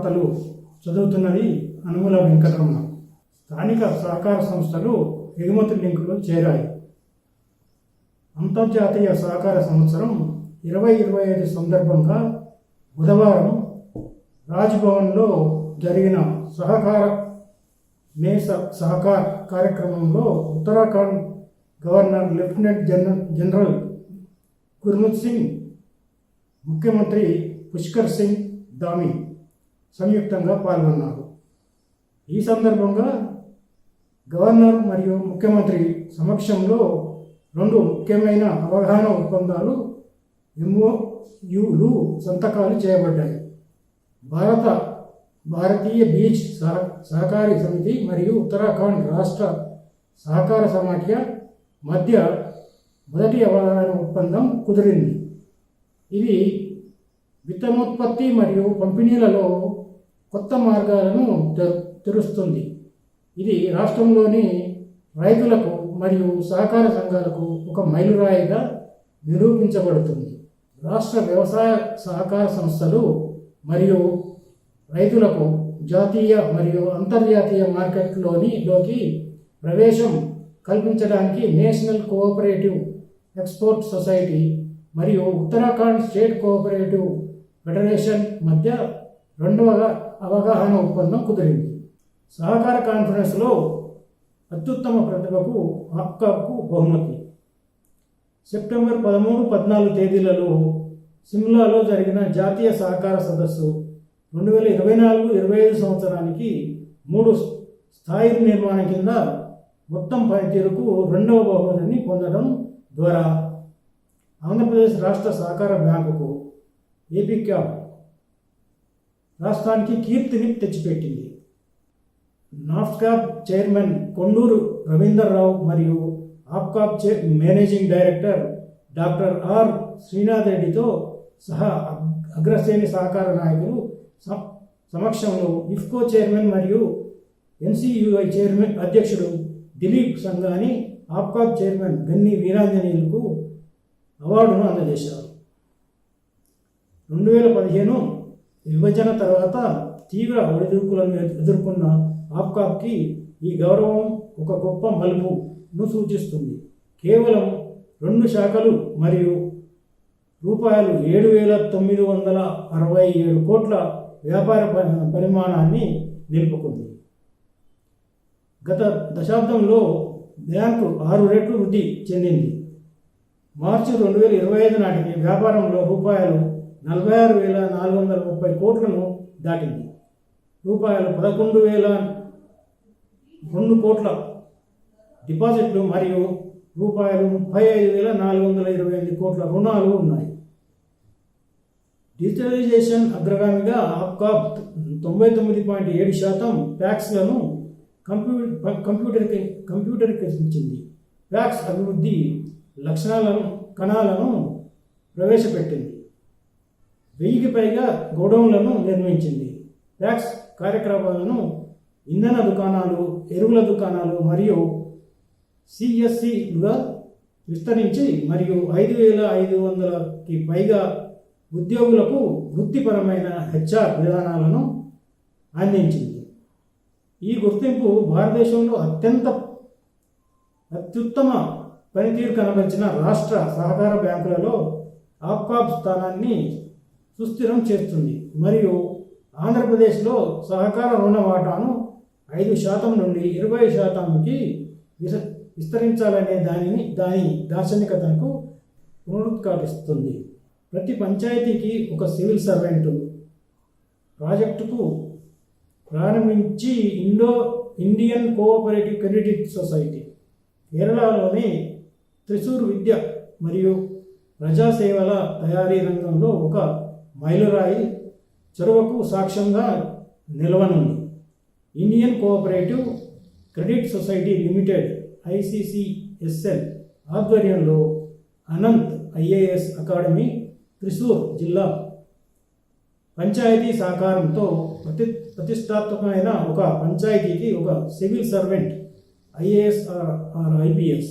వార్తలు చదువుతున్నది అనుమల వెంకటరమణ. స్థానిక సహకార సంస్థలు ఎగుమతి లింకులు చేరాయి. అంతర్జాతీయ సహకార సంవత్సరం ఇరవై ఇరవై ఐదు సందర్భంగా బుధవారం రాజ్భవన్లో జరిగిన సహకార మే సహకార సహకార్ కార్యక్రమంలో Uttarakhand governor lieutenant general general Gurmit Singh ముఖ్యమంత్రి పుష్కర్ సింగ్ దామి సంయుక్తంగా పాల్గొన్నారు. ఈ సందర్భంగా గవర్నర్ మరియు ముఖ్యమంత్రి సమక్షంలో రెండు ముఖ్యమైన అవగాహన ఒప్పందాలు ఎంఓయులు సంతకాలు చేయబడ్డాయి. భారత భారతీయ బీచ్ సహ సహకారి సమితి మరియు ఉత్తరాఖండ్ రాష్ట్ర సహకార సమాఖ్య మధ్య మొదటి అవగాహన ఒప్పందం కుదిరింది. ఇది విత్తనోత్పత్తి మరియు పంపిణీలలో కొత్త మార్గాలను తెరుస్తుంది. ఇది రాష్ట్రంలోని రైతులకు మరియు సహకార సంఘాలకు ఒక మైలురాయిగా నిరూపించబడుతుంది. రాష్ట్ర వ్యవసాయ సహకార సంస్థలు మరియు రైతులకు జాతీయ మరియు అంతర్జాతీయ మార్కెట్లోని లోకి ప్రవేశం కల్పించడానికి నేషనల్ కోఆపరేటివ్ ఎక్స్పోర్ట్ సొసైటీ మరియు ఉత్తరాఖండ్ స్టేట్ కోఆపరేటివ్ ఫెడరేషన్ మధ్య రెండవ అవగాహన ఒప్పందం కుదిరింది. సహకార కాన్ఫరెన్స్లో అత్యుత్తమ ప్రతిభకు హక్కాకు బహుమతి. సెప్టెంబర్ పదమూడు పద్నాలుగు తేదీలలో సిమ్లాలో జరిగిన జాతీయ సహకార సదస్సు రెండు వేల ఇరవై నాలుగు ఇరవై ఐదు సంవత్సరానికి మూడు స్థాయి నిర్మాణం కింద మొత్తం పనితీరుకు రెండవ బహుమతిని పొందడం ద్వారా ఆంధ్రప్రదేశ్ రాష్ట్ర సహకార బ్యాంకుకు ఏపీ క్యాప్ రాష్ట్రానికి కీర్తిని తెచ్చిపెట్టింది. నాఫ్కాప్ చైర్మన్ కొండూరు రవీందర్ రావు మరియు ఆప్కాప్ చే managing director doctor R Srinath రెడ్డితో సహా అగ్- అగ్రశ్రేణి సహకార నాయకులు సమక్షంలో ఇఫ్కో చైర్మన్ మరియు ఎన్సియుఐ చైర్మన్ అధ్యక్షుడు దిలీప్ సంఘాని ఆప్కాప్ చైర్మన్ గన్ని వీరాంజనేయులకు అవార్డును అందజేశారు. రెండు వేల పదిహేను విభజన తర్వాత తీవ్ర ఒడిదుడుకులను ఎదుర్కొన్న ఆప్కాప్కి ఈ గౌరవం ఒక గొప్ప మలుపును సూచిస్తుంది. కేవలం రెండు శాఖలు మరియు రూపాయలు ఏడు వేల తొమ్మిది వందల అరవై ఏడు కోట్ల వ్యాపార పరిమాణాన్ని నిలుపుకుంది. గత దశాబ్దంలో బ్యాంకు ఆరు రెట్లు వృద్ధి చెందింది. మార్చి రెండు వేల ఇరవై ఐదు నాటికి వ్యాపారంలో రూపాయలు నలభై ఆరు వేల నాలుగు వందల ముప్పై కోట్లను దాటింది. రూపాయలు పదకొండు వేల రెండు కోట్ల డిపాజిట్లు మరియు రూపాయలు ముప్పై ఐదు వేల నాలుగు వందల ఇరవై ఎనిమిది కోట్ల రుణాలు ఉన్నాయి. డిజిటలైజేషన్ అగ్రగామిగా ఆప్కాప్ తొంభై తొమ్మిది పాయింట్ ఏడు శాతం ప్యాక్స్లను కంప్యూ కంప్యూటర్కి కంప్యూటరీకరించింది ప్యాక్స్ అభివృద్ధి లక్షణాలను కణాలను ప్రవేశపెట్టింది. వెయ్యికి పైగా గోడౌన్లను నిర్మించింది. వ్యాక్స్ కార్యక్రమాలను ఇంధన దుకాణాలు ఎరువుల దుకాణాలు మరియు సిఎస్సిలుగా విస్తరించి మరియు ఐదు వేల ఐదు వందలకి పైగా ఉద్యోగులకు వృత్తిపరమైన హెచ్ఆర్ విధానాలను అందించింది. ఈ గుర్తింపు భారతదేశంలో అత్యంత అత్యుత్తమ పనితీరు కనబరిచిన రాష్ట్ర సహకార బ్యాంకులలో ఆప్కాబ్ స్థానాన్ని సుస్థిరం చేస్తుంది. మరియు ఆంధ్రప్రదేశ్లో సహకార రుణ వాటాను ఐదు శాతం నుండి ఇరవై శాతానికి విస విస్తరించాలనే దానిని దాని దార్శనికతకు పునరుద్ఘాటిస్తుంది. ప్రతి పంచాయతీకి ఒక సివిల్ సర్వెంటు ప్రాజెక్టుకు ప్రారంభించి Indo Indian cooperative credit society కేరళలోని త్రిశూర్ విద్య మరియు ప్రజాసేవల తయారీ రంగంలో ఒక మైలురాయి చొరవకు సాక్ష్యంగా నిలవనుంది. Indian cooperative credit society limited ICCSL ఆధ్వర్యంలో అనంత్ ఐఏఎస్ అకాడమీ త్రిశూర్ జిల్లా పంచాయతీ సహకారంతో ప్రతి ప్రతిష్టాత్మకమైన ఒక పంచాయతీకి ఒక civil servant IAS or or IPS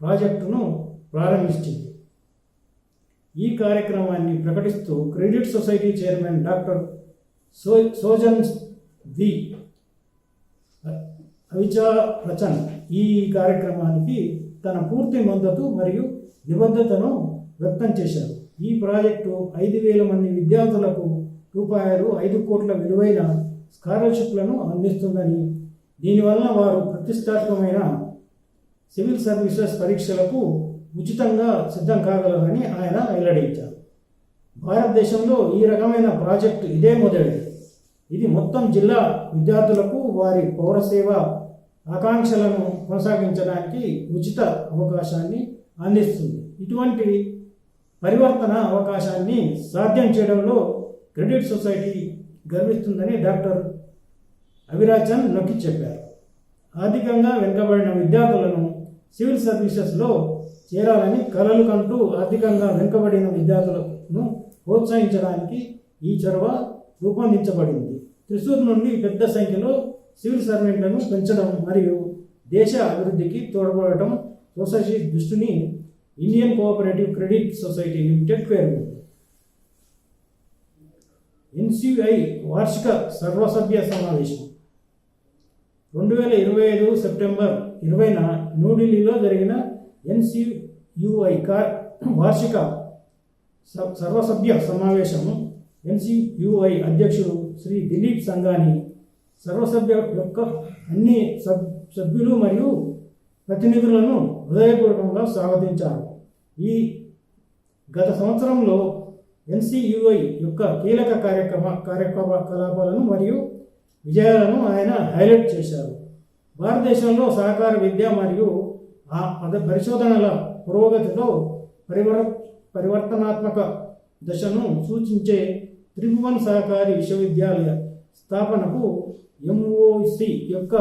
ప్రాజెక్టును ప్రారంభించింది. ఈ కార్యక్రమాన్ని ప్రకటిస్తూ క్రెడిట్ సొసైటీ చైర్మన్ డాక్టర్ సో సోజన్ వి అవిచా రచన్ ఈ కార్యక్రమానికి తన పూర్తి మద్దతు మరియు నిబద్ధతను వ్యక్తం చేశారు. ఈ ప్రాజెక్టు ఐదు వేల మంది విద్యార్థులకు రూపాయలు ఐదు కోట్ల విలువైన స్కాలర్షిప్లను అందిస్తుందని దీనివల్ల వారు ప్రతిష్టాత్మకమైన సివిల్ సర్వీసెస్ పరీక్షలకు ఉచితంగా సిద్ధం కాగలరని ఆయన వెల్లడించారు. భారతదేశంలో ఈ రకమైన ప్రాజెక్టు ఇదే మొదటిది. ఇది మొత్తం జిల్లా విద్యార్థులకు వారి పౌరసేవ ఆకాంక్షలను కొనసాగించడానికి ఉచిత అవకాశాన్ని అందిస్తుంది. ఇటువంటి పరివర్తన అవకాశాన్ని సాధ్యం చేయడంలో క్రెడిట్ సొసైటీ గర్విస్తుందని డాక్టర్ అవిరాజన్ నొక్కి చెప్పారు. ఆర్థికంగా వెనుకబడిన విద్యార్థులను సివిల్ సర్వీసెస్లో చేరాలని కలలు కంటూ ఆర్థికంగా వెనుకబడిన విద్యార్థులను ప్రోత్సహించడానికి ఈ చొరవ రూపొందించబడింది. త్రిశూర్ నుండి పెద్ద సంఖ్యలో సివిల్ సర్వెంట్లను పెంచడం మరియు దేశ అభివృద్ధికి తోడ్పడటం సొసైటీ దృష్టిని Indian cooperative credit society limited పేర్కొంది. ఎన్సిఐ వార్షిక సర్వసభ్య సమావేశం. రెండు వేల ఇరవై ఐదు సెప్టెంబర్ ఇరవైన న్యూఢిల్లీలో జరిగిన ఎన్సియుఐ కా వార్షిక సర్వసభ్య సమావేశము ఎన్సియుఐ అధ్యక్షుడు శ్రీ దిలీప్ సంఘాని సర్వసభ్య యొక్క అన్ని సబ్ సభ్యులు మరియు ప్రతినిధులను హృదయపూర్వకంగా స్వాగతించారు. ఈ గత సంవత్సరంలో ఎన్సియుఐ యొక్క కీలక కార్యక్రమ కార్యకలాపాలను మరియు విజయాలను ఆయన హైలైట్ చేశారు. భారతదేశంలో సహకార విద్య మరియు ఆ పద పరిశోధనల పురోగతిలో పరివర్ పరివర్తనాత్మక దశను సూచించే త్రిభువన్ సహకారి విశ్వవిద్యాలయ స్థాపనకు ఎంఓసి యొక్క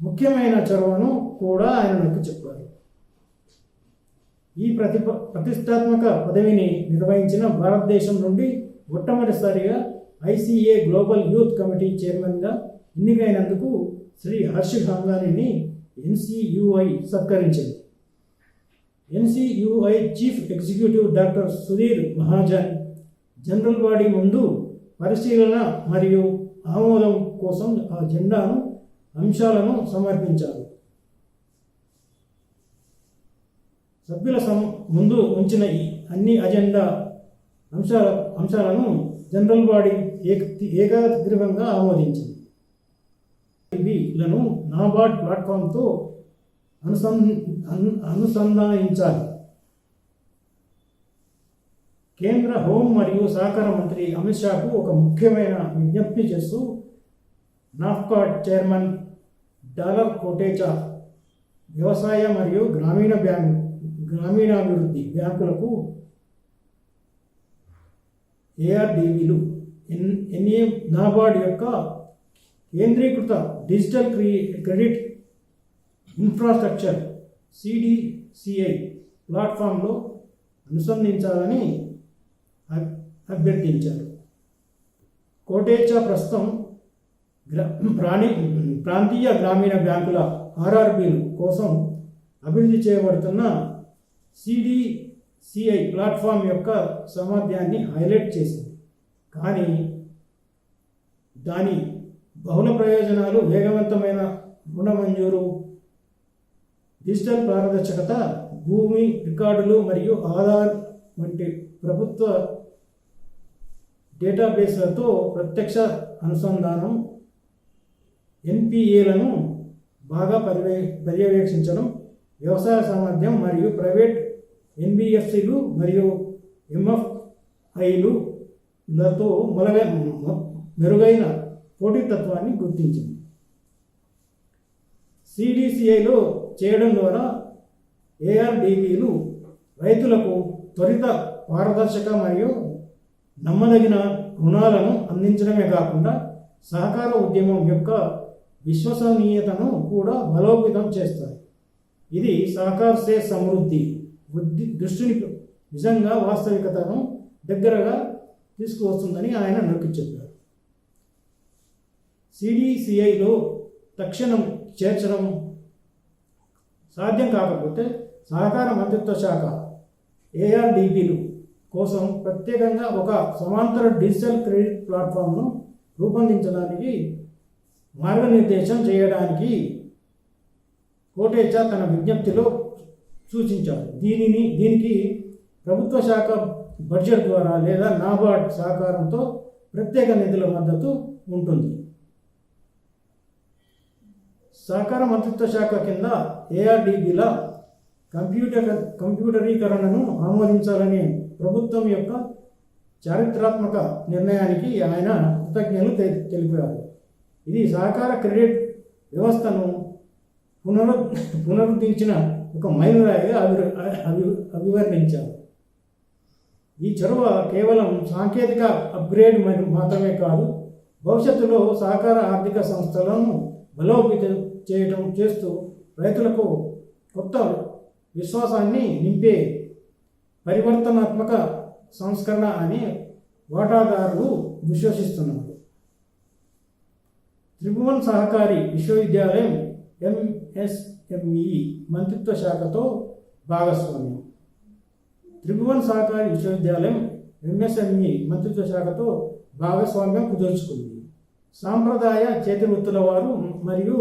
ముఖ్యమైన చొరవను కూడా ఆయన నొక్కి చెప్పారు. ఈ ప్రతిప ప్రతిష్టాత్మక పదవిని నిర్వహించిన భారతదేశం నుండి మొట్టమొదటిసారిగా ఐసీఏ గ్లోబల్ యూత్ కమిటీ చైర్మన్గా ఎన్నికైనందుకు శ్రీ హర్ష గంగానిని ఎన్సియుఐ సత్కరించింది. NCUI chief executive doctor Sudhir Mahajan general body ముందు పరిశీలన మరియు ఆమోదం కోసం ఆ జెండాను అంశాలను సమర్పించారు. సభ్యుల సం ముందు ఉంచిన ఈ అన్ని అజెండా అంశాల అంశాలను జనరల్ బాడీ ఏక ఏకాగ్రీవంగా ఆమోదించింది. ఇవిలను నాబార్డ్ ప్లాట్ఫామ్తో అనుసం అను- అనుసంధానించాలి. కేంద్ర హోం మరియు సహకార మంత్రి అమిత్ షాకు ఒక ముఖ్యమైన విజ్ఞప్తి చేస్తూ నాఫ్కాడ్ చైర్మన్ డాలర్ కోటేచా వ్యవసాయ మరియు గ్రామీణ బ్యాంక్ గ్రామీణాభివృద్ధి బ్యాంకులకు ఏఆర్డీబీలు ఎన్ ఎన్ఏ నాబార్డ్ యొక్క కేంద్రీకృత డిజిటల్ క్రీ క్రెడిట్ ఇన్ఫ్రాస్ట్రక్చర్ సిడిసిఐ ప్లాట్ఫామ్లో అనుసంధించాలని అభ్యర్థించారు. కోటేచా ప్రస్తుతం గ్రా ప్రాణి ప్రాంతీయ గ్రామీణ బ్యాంకుల ఆర్ఆర్బీలు కోసం అభివృద్ధి చేయబడుతున్న సిడిసిఐ ప్లాట్ఫామ్ యొక్క సామర్థ్యాన్ని హైలైట్ చేసింది. కానీ దాని బహుళ ప్రయోజనాలు వేగవంతమైన రుణ మంజూరు డిజిటల్ పారదర్శకత భూమి రికార్డులు మరియు ఆధార్ వంటి ప్రభుత్వ డేటాబేస్లతో ప్రత్యక్ష అనుసంధానం ఎన్పిఏలను బాగా పర్యవే పర్యవేక్షించడం వ్యవసాయ సామర్థ్యం మరియు ప్రైవేట్ ఎన్బిఎఫ్సిలు మరియు ఎంఎఫ్ఐలు లతో మొలగ మెరుగైన పోటీతత్వాన్ని గుర్తించింది. సిడిసిఐలో చేయడం ద్వారా ఏఆర్డిబిలు రైతులకు త్వరిత పారదర్శక మరియు నమ్మదగిన రుణాలను అందించడమే కాకుండా సహకార ఉద్యమం యొక్క విశ్వసనీయతను కూడా బలోపేతం చేస్తాయి. ఇది సహకార సే సమృద్ధి వృద్ధి దృష్టిని నిజంగా వాస్తవికతను దగ్గరగా తీసుకువస్తుందని ఆయన నొక్కి చెప్పారు. సిడిసిఐలో తక్షణం చేర్చడం సాధ్యం కాకపోతే సహకార మంత్రిత్వ శాఖ ఏఆర్డిబిలు కోసం ప్రత్యేకంగా ఒక సమాంతర డిజిటల్ క్రెడిట్ ప్లాట్ఫామ్ను రూపొందించడానికి మార్గనిర్దేశం చేయడానికి కోటేచా తన విజ్ఞప్తిలో సూచించారు. దీనిని దీనికి ప్రభుత్వ శాఖ బడ్జెట్ ద్వారా లేదా నాబార్డ్ సహకారంతో ప్రత్యేక నిధుల మద్దతు ఉంటుంది. సహకార మంత్రిత్వ శాఖ కింద ఏఆర్డిబిల కంప్యూటర్ కంప్యూటరీకరణను ఆమోదించాలని ప్రభుత్వం యొక్క చారిత్రాత్మక నిర్ణయానికి ఆయన కృతజ్ఞతలు తె- తెలిపారు. ఇది సహకార క్రెడిట్ వ్యవస్థను పునరు పునరుద్ధరించిన ఒక మైలురాయిగా అభి అభి అభివర్ణించారు. ఈ చొరవ కేవలం సాంకేతిక అప్గ్రేడ్ మాత్రమే కాదు భవిష్యత్తులో సహకార ఆర్థిక సంస్థలను బలోపేతం చేయటం చేస్తూ రైతులకు కొత్త విశ్వాసాన్ని నింపే పరివర్తనాత్మక సంస్కరణ అని వాటాదారులు విశ్వసిస్తున్నారు. త్రిభువన్ సహకారి విశ్వవిద్యాలయం ఎంఎస్ఎంఈ మంత్రిత్వ శాఖతో భాగస్వామ్యం. త్రిభువన్ సహకారి విశ్వవిద్యాలయం ఎంఎస్ఎంఈ మంత్రిత్వ శాఖతో భాగస్వామ్యం కుదుర్చుకుంది. సాంప్రదాయ చేతి వృత్తుల వారు మరియు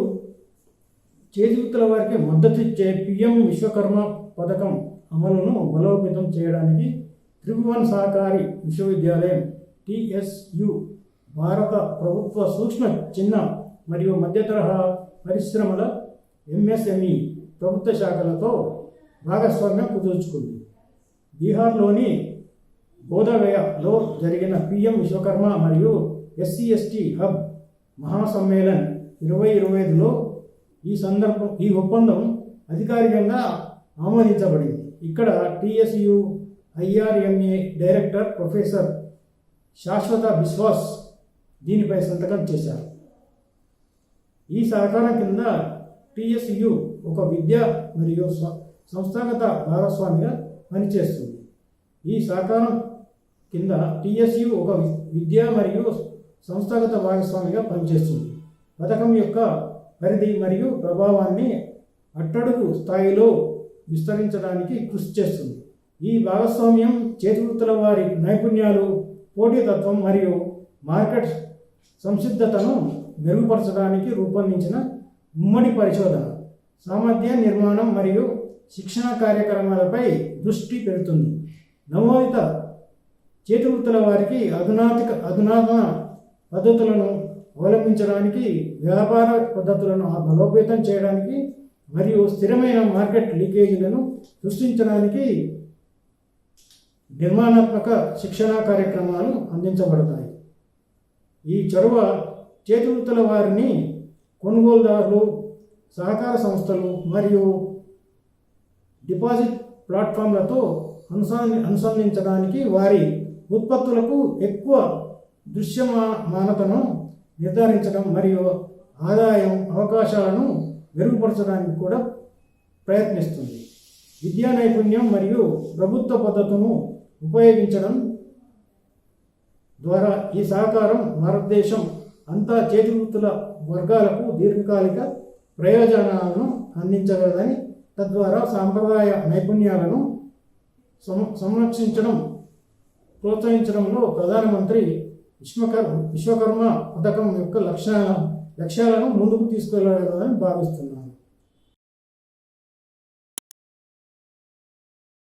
చేతి వృత్తుల వారికి మద్దతు ఇచ్చే పిఎం విశ్వకర్మ పథకం అమలును బలోపేతం చేయడానికి త్రిభువన్ సహకారి విశ్వవిద్యాలయం టిఎస్యు భారత ప్రభుత్వ సూక్ష్మ చిన్న మరియు మధ్య తరహా పరిశ్రమల ఎంఎస్ఎంఈ ప్రభుత్వ శాఖలతో భాగస్వామ్యం కుదుర్చుకుంది. బీహార్లోని బోధగయలో జరిగిన పిఎం విశ్వకర్మ మరియు ఎస్సీ ఎస్టీ హబ్ మహాసమ్మేళన్ ఇరవై ఇరవై ఐదులో ఈ సందర్భం ఈ ఒప్పందం అధికారికంగా ఆమోదించబడింది. ఇక్కడ టిఎస్యు ఐఆర్ఎంఏ డైరెక్టర్ ప్రొఫెసర్ శాశ్వత బిశ్వాస్ దీనిపై సంతకం చేశారు. ఈ సహకారం కింద టిఎస్యు ఒక విద్య మరియు సంస్థాగత భాగస్వామిగా పనిచేస్తుంది. ఈ సహకారం కింద టిఎస్యు ఒక విద్య మరియు సంస్థాగత భాగస్వామిగా పనిచేస్తుంది. పథకం యొక్క పరిధి మరియు ప్రభావాన్ని అట్టడుగు స్థాయిలో విస్తరించడానికి కృషి చేస్తుంది. ఈ భాగస్వామ్యం చేతివృత్తుల వారి నైపుణ్యాలు పోటీతత్వం మరియు మార్కెట్ సంసిద్ధతను మెరుగుపరచడానికి రూపొందించిన ఉమ్మడి పరిశోధన సామర్థ్య నిర్మాణం మరియు శిక్షణ కార్యక్రమాలపై దృష్టి పెడుతుంది. నమోదిత చేతివృత్తుల వారికి అధునాతిక అధునాతన పద్ధతులను అవలంబించడానికి వ్యాపార పద్ధతులను బలోపేతం చేయడానికి మరియు స్థిరమైన మార్కెట్ లీకేజీలను సృష్టించడానికి నిర్మాణాత్మక శిక్షణా కార్యక్రమాలు అందించబడతాయి. ఈ చొరవ చేతివృత్తుల వారిని కొనుగోలుదారులు సహకార సంస్థలు మరియు డిపాజిట్ ప్లాట్ఫామ్లతో అనుసంధ అనుసంధించడానికి వారి ఉత్పత్తులకు ఎక్కువ దృశ్యమానతను నిర్ధారించడం మరియు ఆదాయం అవకాశాలను మెరుగుపరచడానికి కూడా ప్రయత్నిస్తుంది. విద్యా నైపుణ్యం మరియు ప్రభుత్వ పద్ధతును ఉపయోగించడం ద్వారా ఈ సహకారం భారతదేశం అంతా చేతివృత్తుల వర్గాలకు దీర్ఘకాలిక ప్రయోజనాలను అందించగలదని తద్వారా సాంప్రదాయ నైపుణ్యాలను సం- సంరక్షించడం ప్రోత్సహించడంలో ప్రధానమంత్రి విశ్వకర్మ విశ్వకర్మ పథకం యొక్క లక్ష్యాల లక్ష్యాలను ముందుకు తీసుకెళ్ళగలదని భావిస్తున్నాను.